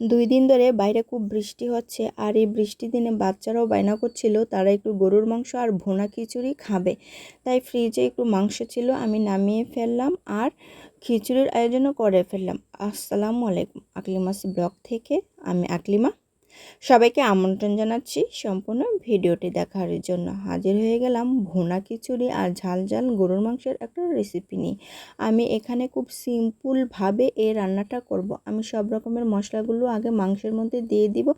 দুই দিন ধরে বাইরে খুব বৃষ্টি হচ্ছে আর এই বৃষ্টি দিনে বাচ্চারাও বায়না করছিল, তারা একটু গরুর মাংস আর ভোনা খিচুড়ি খাবে। তাই ফ্রিজে একটু মাংস ছিল, আমি নামিয়ে ফেললাম আর খিচুড়ির আয়োজনও করে ফেললাম। আসসালামু আলাইকুম, আকলিমাস ব্লক থেকে আমি আকলিমা। সবাইকে আমন্ত্রণ জানাচ্ছি সম্পূর্ণ ভিডিওটি দেখার জন্য। হাজির হয়ে গেলাম ভুনা খিচুড়ি আর ঝাল ঝাল গরুর মাংসের একটা রেসিপি নিয়ে। আমি এখানে খুব সিম্পলভাবে এই রান্নাটা করব। আমি সব রকমের মশলাগুলো আগে মাংসের মধ্যে দিয়ে দিব।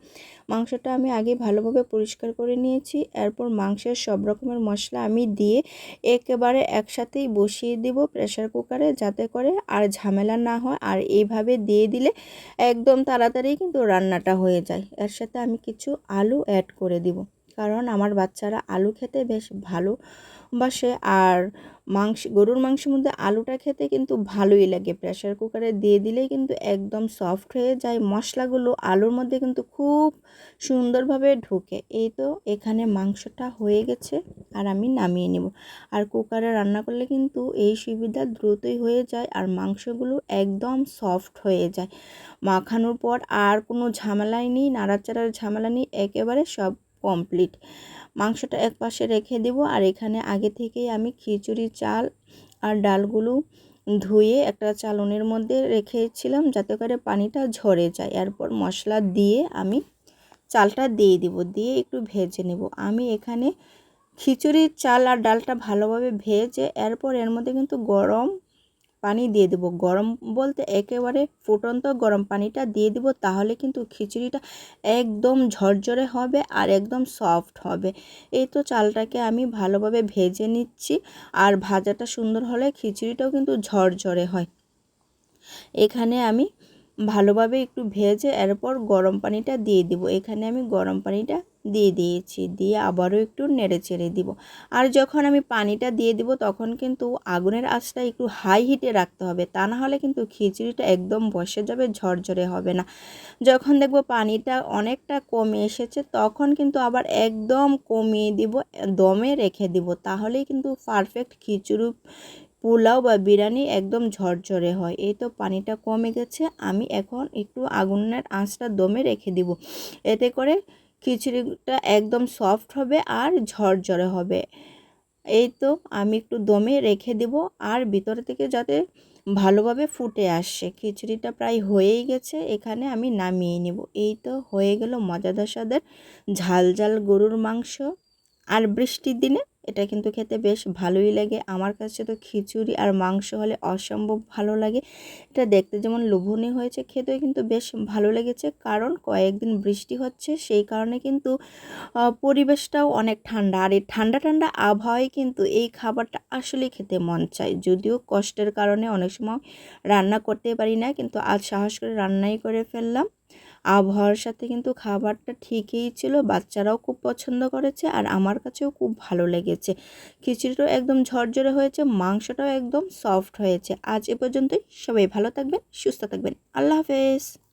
মাংসটা আমি আগে ভালোভাবে পরিষ্কার করে নিয়েছি। এরপর মাংসের সব রকমের মশলা আমি দিয়ে একেবারে একসাথেই বসিয়ে দিব প্রেশার কুকারে যাতে করে আর ঝামেলা না হয়। আর এইভাবে দিয়ে দিলে একদম তাড়াতাড়ি কিন্তু রান্নাটা হয়ে যায়। এর সাথে আমি কিছু আলু অ্যাড করে দিব। কারণ আমার বাচ্চারা আলু খেতে বেশ ভালো ভালোবাসে আর মাংস, গরুর মাংসের মধ্যে আলুটা খেতে কিন্তু ভালোই লাগে। প্রেশার কুকারে দিয়ে দিলেই কিন্তু একদম সফট হয়ে যায়। মশলাগুলো আলুর মধ্যে কিন্তু খুব সুন্দরভাবে ঢুকে। এই তো এখানে মাংসটা হয়ে গেছে আর আমি নামিয়ে নেব। আর কুকারে রান্না করলে কিন্তু এই সুবিধা দ্রুতই হয়ে যায় আর মাংসগুলো একদম সফট হয়ে যায়। মাখানোর পর আর কোনো ঝামেলাই নেই, নাড়াচাড়ার ঝামেলা নেই। একেবারে সব কমপ্লিট মাংসটা এক পাশে রেখে দেব আর এখানে আগে থেকেই আমি খিচুড়ি, চাল আর ডালগুলো ধুয়ে একটা চালনের মধ্যে রেখেছিলাম যাতে করে পানিটা ঝরে যায়। এরপর মশলা দিয়ে আমি চালটা দিয়ে দিব, দিয়ে একটু ভেজে নেব। আমি এখানে খিচুড়ির চাল আর ডালটা ভালোভাবে ভেজে এরপর এর মধ্যে কিন্তু গরম পানি দিয়ে দেব। গরম বলতে একেবারে ফুটন্ত গরম পানিটা দিয়ে দিব, তাহলে কিন্তু খিচুড়িটা একদম ঝরঝরে হবে আর একদম সফট হবে। এই তো চালটাকে আমি ভালোভাবে ভেজে নিচ্ছি আর ভাজাটা সুন্দর হলে খিচুড়িটাও কিন্তু ঝরঝরে হয়। এখানে আমি ভালোভাবে একটু ভেজে এরপর গরম পানিটা দিয়ে দিব। এখানে আমি গরম পানিটা দিয়ে দিয়েছি, দিয়ে আবারও একটু নেড়ে চেড়ে দিব। আর যখন আমি পানিটা দিয়ে দিব তখন কিন্তু আগুনের আঁচটা একটু হাই হিটে রাখতে হবে। তা না হলে কিন্তু খিচুড়িটা একদম বসে যাবে, ঝরঝরে হবে না। যখন দেখব পানিটা অনেকটা কমে এসেছে তখন কিন্তু আবার একদম কমিয়ে দিব, দমে রেখে দিব। তাহলেই কিন্তু পারফেক্ট খিচুড়ি, পোলাও বা বিরিয়ানি একদম ঝরঝরে হয়। এই তো পানিটা কমে গেছে, আমি এখন একটু আগুনের আঁচটা দমে রেখে দিব। এতে করে খিচুড়িটা একদম সফট হবে আর ঝরঝরে হবে। এই তো আমি একটু দমে রেখে দেব আর ভিতর থেকে যাতে ভালোভাবে ফুটে আসে। খিচুড়িটা প্রায় হয়েই গেছে, এখানে আমি নামিয়ে নেব। এই তো হয়ে গেল মজাদার স্বাদের ঝাল ঝাল গরুর মাংস। আর বৃষ্টির দিনে এটা কিন্তু খেতে বেশ ভালোই লাগে। আমার কাছে তো খিচুড়ি আর মাংস হলে অসম্ভব ভালো লাগে। এটা দেখতে যেমন লোভনীয় হয়েছে, খেতেও কিন্তু বেশ ভালো লেগেছে। কারণ কয়েকদিন বৃষ্টি হচ্ছে, সেই কারণে কিন্তু পরিবেশটাও অনেক ঠান্ডা। আর এই ঠান্ডা ঠান্ডা আবহাওয়ায় কিন্তু এই খাবারটা আসলে খেতে মন চায়। যদিও কষ্টের কারণে অনেক সময় রান্না করতে পারি না, কিন্তু আজ সাহস করে রান্নাই করে ফেললাম। আবহাওয়ার সাথে কিন্তু খাবারটা ঠিকই ছিল, বাচ্চারাও খুব পছন্দ করেছে আর আমার কাছেও খুব ভালো লেগেছে। খিচুড়িটাও একদম ঝরঝরে হয়েছে, মাংসটাও একদম সফট হয়েছে। আজ এ পর্যন্তই, সবাই ভালো থাকবেন, সুস্থ থাকবেন। আল্লাহ হাফেজ।